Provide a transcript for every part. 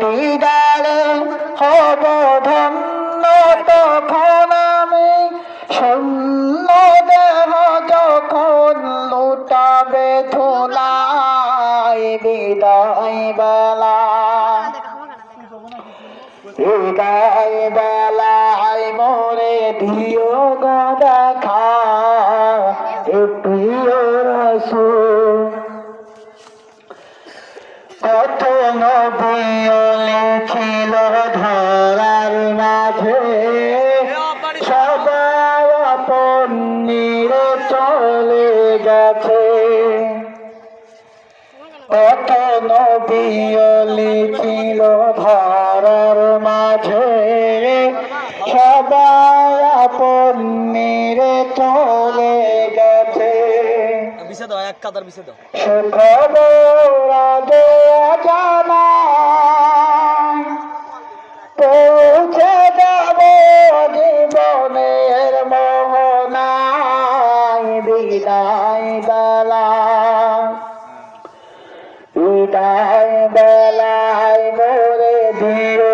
দিদারে হব ধন্য তখন আমি শূন্য দেহ যখন লুটাবে ধুলাই বিদায় বেলা। হৃদয় বেলায় মোরে দিও গো দেখা প্রিয় রসুল। কত নবীও নবীও লিখিল ধরার মাঝে। সবাই আপন চলে গেছে। কাতার বিছে জানা। পৌঁছে যাব জীবনের মোহনায়। বিদায়। বিদায় মোরে দিও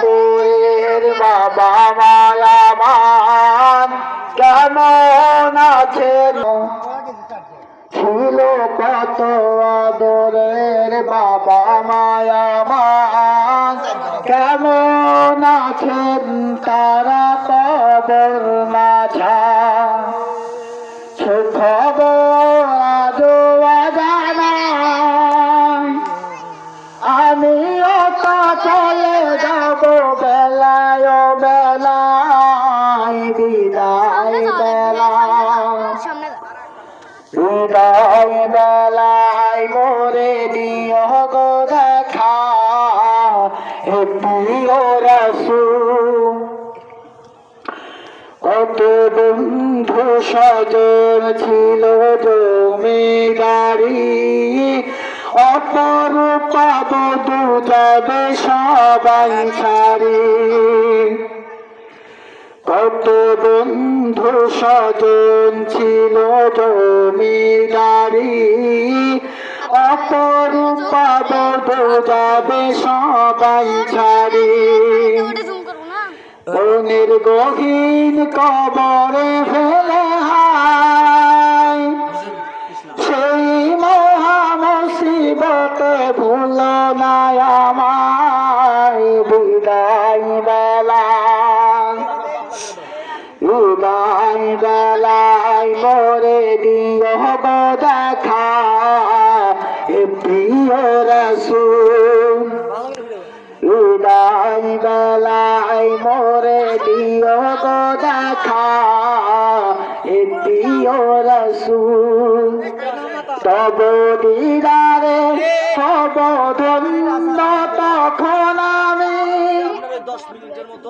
তোর বাবা কেমন আছেন? ছিল কত আদরের বাবা মায়ামান কেমন আছেন? তারা কবর মাঝা চলে যাব বেলায় বেলায় বিদায় বেলা সামনে দাও বিদায় বেলায় মোরে দিও গো দেখা হে প্রিয় রসুল। কত বন্ধু সজন ছিল জমি গাড়ি অপরূপ বধু যাবে সবাই ছাড়ি। কত বন্ধু সজন ছিল জমি গাড়ি অপরূপ বধু যাবে সবাই ছাড়ি। মনের কবরে ফেলে হায় বিদায় বেলায় মোরে দিও দেখা এ প্রিয় রসুল। উদাই বেলায় মোরে দিও দেখা এ প্রিয় রসুল। তব দিদারে হব ধন্য তখন আমি।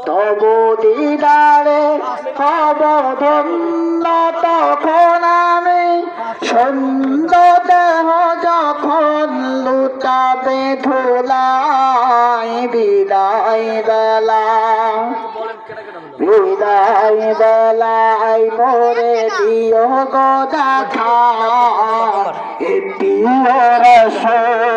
তব দিদারে হব ধন্য তখন আমি সুন্দর দেহ যখন লুটাবে ধুলাই, বিদায় বেলা। বিদায় বেলায় মোরে দিও গো দেখা। এ প্রিয় রসম আম কম